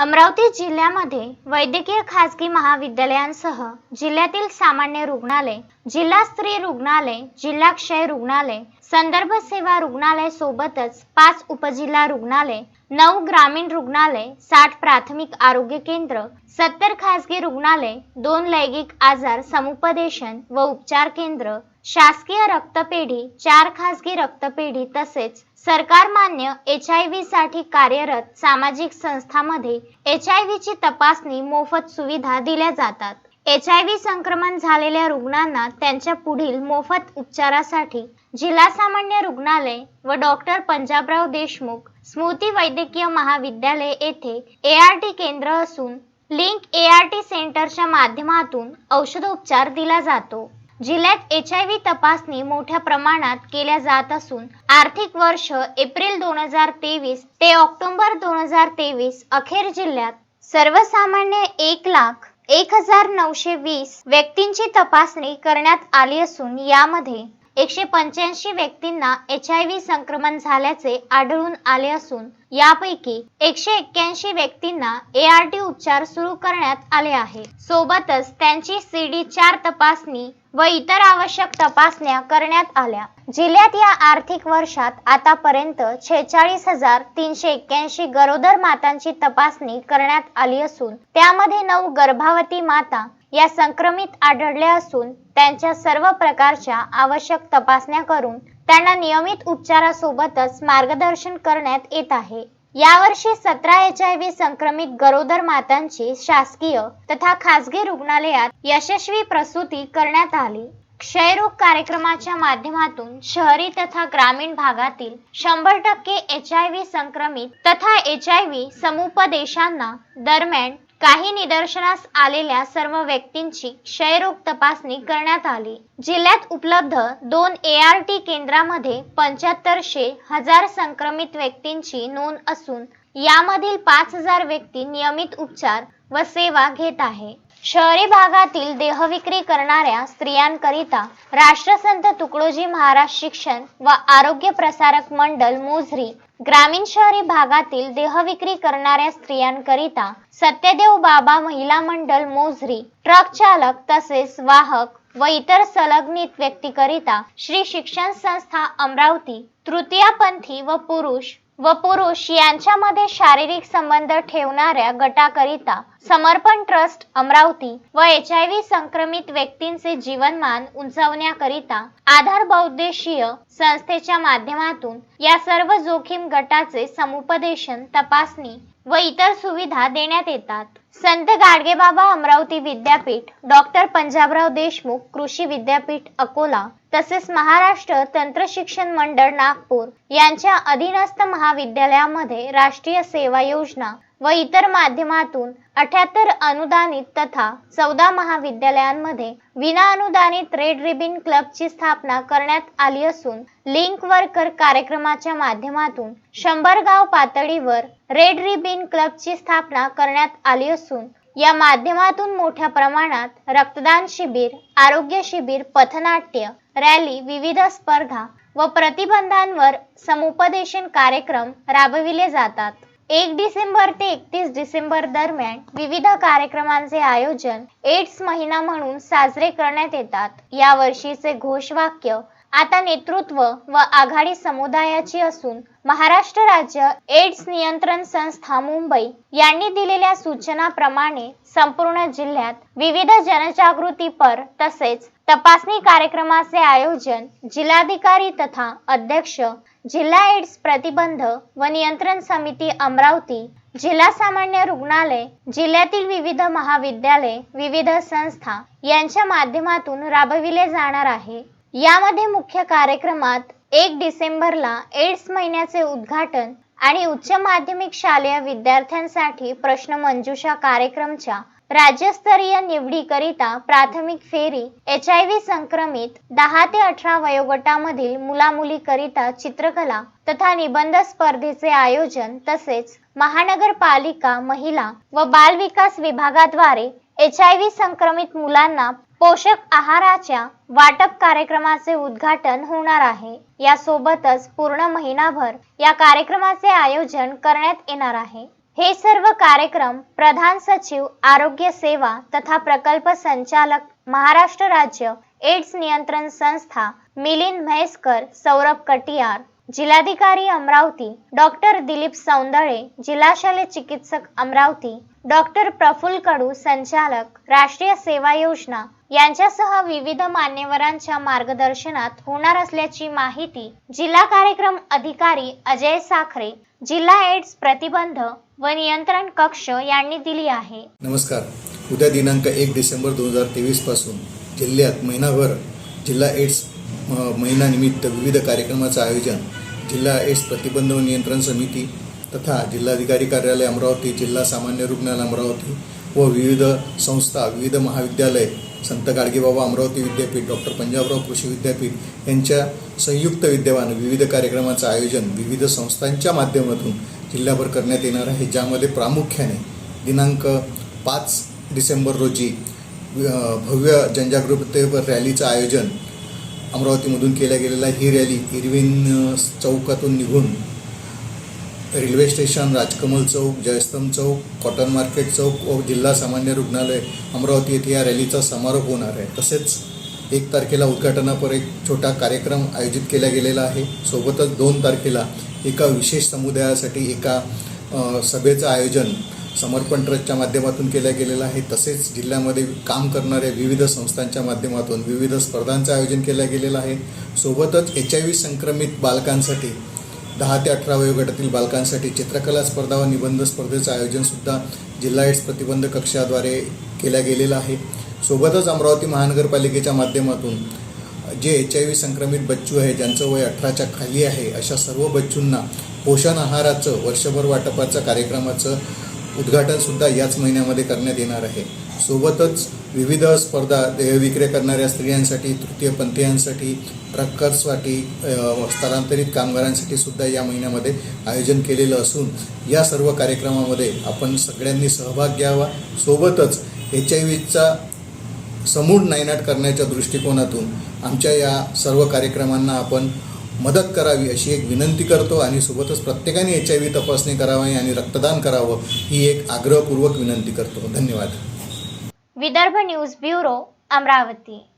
अमरावती जिल्ह्यामध्ये वैद्यकीय खासगी महाविद्यालयांसह जिल्ह्यातील सामान्य रुग्णालय जिल्हा स्त्री रुग्णालय जिल्हा क्षय रुग्णालय संदर्भ सेवा रुग्णालय सोबतच पाच उपजिल्हा रुग्णालय नऊ ग्रामीण रुग्णालय साठ प्राथमिक आरोग्य केंद्र सत्तर खासगी रुग्णालय दोन लैंगिक आजार समुपदेशन व उपचार केंद्र शासकीय रक्तपेढी चार खासगी रक्तपेढी तसेच सरकार मान्य एच आय व्ही साठी कार्यरत सामाजिक संस्थांमध्ये एच आय व्ही ची तपासणी मोफत सुविधा दिल्या जातात. एच आय व्ही संक्रमण झालेल्या रुग्णांना त्यांच्या पुढील मोफत उपचारासाठी जिल्हा सामान्य रुग्णालय व डॉक्टर पंजाबराव देशमुख स्मृती वैद्यकीय महाविद्यालय येथे ए आर टी केंद्र असून लिंक ए आर टी सेंटरच्या माध्यमातून औषधोपचार दिला जातो. जिल्ह्यात एच आय व्ही तपासणी मोठ्या प्रमाणात केल्या जात असून आर्थिक वर्ष एप्रिल दोन हजार तेवीस ते ऑक्टोबर दोन हजार तेवीस अखेर जिल्ह्यात सर्वसामान्य एक लाख एक हजार नऊशे वीस व्यक्तींची तपासणी करण्यात आली असून यामध्ये एकशे पंच्याऐंशी व्यक्तींना एच आय व्ही संक्रमण झाल्याचे आढळून आले असून यापैकी एकशे एक्क्याऐंशी व्यक्तींना ए आर टी उपचार सुरू करण्यात आले आहे. सोबतच त्यांची सी डी चार तपासणी व इतर आवश्यक तपासण्या करण्यात आल्या. जिल्ह्यात या आर्थिक वर्षात आतापर्यंत छेचाळीस हजार तीनशे एक्क्याऐंशी गरोदर मातांची तपासणी करण्यात आली असून त्यामध्ये नऊ गर्भावती माता या संक्रमित आढळल्या असून त्यांच्या सर्व प्रकारच्या आवश्यक तपासण्या करून त्यांना नियमित उपचारासोबतच मार्गदर्शन करण्यात येत आहे. यावर्षी सतरा एच आय व्ही संक्रमित गरोदर मातांची शासकीय तथा खासगी रुग्णालयात यशस्वी प्रसूती करण्यात आली. क्षयरोग कार्यक्रमाच्या माध्यमातून शहरी तथा ग्रामीण भागातील शंभर टक्के एच आय व्ही संक्रमित तथा एच आय व्ही समुपदेशांना दरम्यान काही निदर्शनास आलेल्या सर्व व्यक्तींची क्षयरोग तपासणी करण्यात आली. जिल्ह्यात उपलब्ध दोन ए आर टी केंद्रामध्ये पंच्याहत्तरशे हजार संक्रमित व्यक्तींची नोंद असून यामधील पाच हजार व्यक्ती नियमित उपचार व सेवा घेत आहे. शहरी भागातील देहविक्री करणाऱ्या स्त्रियांकरिता राष्ट्रसंत तुकडोजी महाराज शिक्षण व आरोग्य प्रसारक मंडळ मोझरी ग्रामीण शहरी भागातील देहविक्री करणाऱ्या स्त्रियांकरिता सत्यदेव बाबा महिला मंडळ मोझरी ट्रक चालक तसेच वाहक व इतर संलग्नित व्यक्तीकरिता श्री शिक्षण संस्था अमरावती तृतीयापंथी व पुरुष व पुरुष यांच्यामध्ये शारीरिक संबंध ठेवणाऱ्या गटाकरिता समर्पण ट्रस्ट अमरावती व एच आय व्ही संक्रमित व्यक्तींचे जीवनमान उंचावण्याकरिता आधार बहुद्देशीय संस्थेच्या माध्यमातून या सर्व जोखीम गटाचे समुपदेशन तपासणी व इतर सुविधा देण्यात येतात. संत गाडगेबाबा अमरावती विद्यापीठ डॉक्टर पंजाबराव देशमुख कृषी विद्यापीठ अकोला तसेच महाराष्ट्र तंत्र शिक्षण मंडळ नागपूर यांच्या अधीनस्थ महाविद्यालयामध्ये राष्ट्रीय सेवा योजना व इतर माध्यमातून अठ्याहत्तर अनुदानित तथा चौदा महाविद्यालयांमध्ये विना अनुदानित रेड रिबिन क्लबची स्थापना करण्यात आली असून लिंक वर्कर कार्यक्रमाच्या माध्यमातून शंभर गाव पातळीवर रेड रिबिन क्लबची स्थापना करण्यात आली असून या माध्यमातून मोठ्या प्रमाणात रक्तदान शिबिर आरोग्य शिबिर पथनाट्य रॅली विविध स्पर्धा व प्रतिबंधांवर समुपदेशन कार्यक्रम राबविले जातात. एक डिसेंबर ते एकतीस डिसेंबर दरम्यान विविध कार्यक्रमांचे आयोजन एड्स महिना म्हणून साजरे करण्यात येतात. या वर्षीचे घोषवाक्य आता नेतृत्व व आघाडी समुदायाची असून महाराष्ट्र राज्य एड्स नियंत्रण संस्था मुंबई यांनी दिलेल्या सूचनाप्रमाणे संपूर्ण जिल्ह्यात विविध जनजागृतीपर तसेच तपासणी कार्यक्रमाचे आयोजन जिल्हाधिकारी तथा अध्यक्ष जिल्हा एड्स प्रतिबंध व नियंत्रण समिती अमरावती जिल्हा सामान्य रुग्णालय जिल्ह्यातील विविध महाविद्यालय विविध संस्था यांच्या माध्यमातून राबविले जाणार आहे. यामध्ये मुख्य कार्यक्रमात एक डिसेंबरला एड्स महिन्याचे उद्घाटन आणि उच्च माध्यमिक शालेय विद्यार्थ्यांसाठी प्रश्न मंजुषा कार्यक्रमच्या राज्यस्तरीय निवडीकरिता प्राथमिक फेरी एच आय व्ही संक्रमित दहा ते अठरा वयोगटामधील मुलामुलीकरिता चित्रकला तथा निबंध स्पर्धेचे आयोजन तसेच महानगरपालिका महिला व बाल विकास विभागाद्वारे एच आय व्ही संक्रमित मुलांना पोषक आहाराच्या वाटप कार्यक्रमाचे उद्घाटन होणार आहे. यासोबतच पूर्ण महिनाभर या कार्यक्रमाचे आयोजन करण्यात येणार आहे. हे सर्व कार्यक्रम प्रधान सचिव आरोग्य सेवा तथा प्रकल्प संचालक महाराष्ट्र राज्य एड्स नियंत्रण संस्था मिलिंद म्हैसकर सौरभ कटियार जिल्हाधिकारी अमरावती डॉक्टर दिलीप सौंदळे जिल्हा शल्य चिकित्सक अमरावती डॉक्टर प्रफुल्ल कडू संचालक राष्ट्रीय सेवा योजना यांच्यासह विविध मान्यवरांच्या मार्गदर्शनात होणार असल्याची माहिती जिल्हा कार्यक्रम अधिकारी अजय साखरे जिल्हा एड्स प्रतिबंध व नियंत्रण कक्ष यांनी दिली आहे. नमस्कार. उद्या दिनांक एक डिसेंबर दोन हजार तेवीसपासून जिल्ह्यात महिनाभर जिल्हा एड्स महिनानिमित्त विविध कार्यक्रमाचं आयोजन जिल्हा एड्स प्रतिबंध व नियंत्रण समिती तथा जिल्हाधिकारी कार्यालय अमरावती जिल्हा सामान्य रुग्णालय अमरावती व विविध संस्था विविध महाविद्यालय संत गाडगेबाबा अमरावती विद्यापीठ डॉक्टर पंजाबराव कृषी विद्यापीठ यांच्या संयुक्त विद्यमान विविध कार्यक्रमाचं आयोजन विविध संस्थांच्या माध्यमातून जिल्ह्याभर करण्यात येणार आहे ज्यामध्ये प्रामुख्याने दिनांक पाच डिसेंबर रोजी भव्य जनजागृतीपर रॅलीचं आयोजन अमरावतीमधून केल्या गेलेला ही रॅली इरविन चौकातून निघून रेल्वे स्टेशन राजकमल चौक जयस्तंभ चौक कॉटन मार्केट चौक व जिल्हा सामान्य रुग्णालय अमरावती येथे या रॅलीचा समारोप होणार आहे. तसेच एक तारखेला उद्घाटनापर एक छोटा कार्यक्रम आयोजित केला गेलेला आहे. सोबतच दोन तारखेला एका विशेष समुदायासाठी एका सभेचं आयोजन समर्पण ट्रस्टच्या माध्यमातून केल्या गेलेलं आहे. तसेच जिल्ह्यामध्ये काम करणाऱ्या विविध संस्थांच्या माध्यमातून विविध स्पर्धांचं आयोजन केलं गेलेलं आहे. सोबतच एच आय व्ही संक्रमित बालकांसाठी दहा ते अठरा वयोगटातील बालकांसाठी चित्रकला स्पर्धा व निबंध स्पर्धेचं आयोजनसुद्धा जिल्हा एड्स प्रतिबंध कक्षाद्वारे केल्या गेलेलं आहे. सोबतच अमरावती महानगरपालिकेच्या माध्यमातून जे एच आय व्ही संक्रमित बच्चू आहे ज्यांचं वय अठराच्या खाली आहे अशा सर्व बच्चूंना पोषण आहाराचं वर्षभर वाटपाचं कार्यक्रमाचं उद्घाटनसुद्धा याच महिन्यामध्ये करण्यात येणार आहे. सोबतच विविध स्पर्धा देहविक्रय करणाऱ्या स्त्रियांसाठी तृतीयपंथीयांसाठी ट्रक्कर्ससाठी स्थलांतरित कामगारांसाठी सुद्धा या महिन्यामध्ये आयोजन केलेलं असून या सर्व कार्यक्रमामध्ये आपण सगळ्यांनी सहभाग घ्यावा. सोबतच एच आय व्हीचा समूळ नायनाट करण्याच्या दृष्टिकोनातून आमच्या या सर्व कार्यक्रमांना आपण मदत करावी अशी एक विनंती करतो आणि सोबतच प्रत्येकाने एच आय व्ही तपासणी करावी आणि रक्तदान करावं ही एक आग्रहपूर्वक विनंती करतो. धन्यवाद. Vidarbha news bureau Amravati.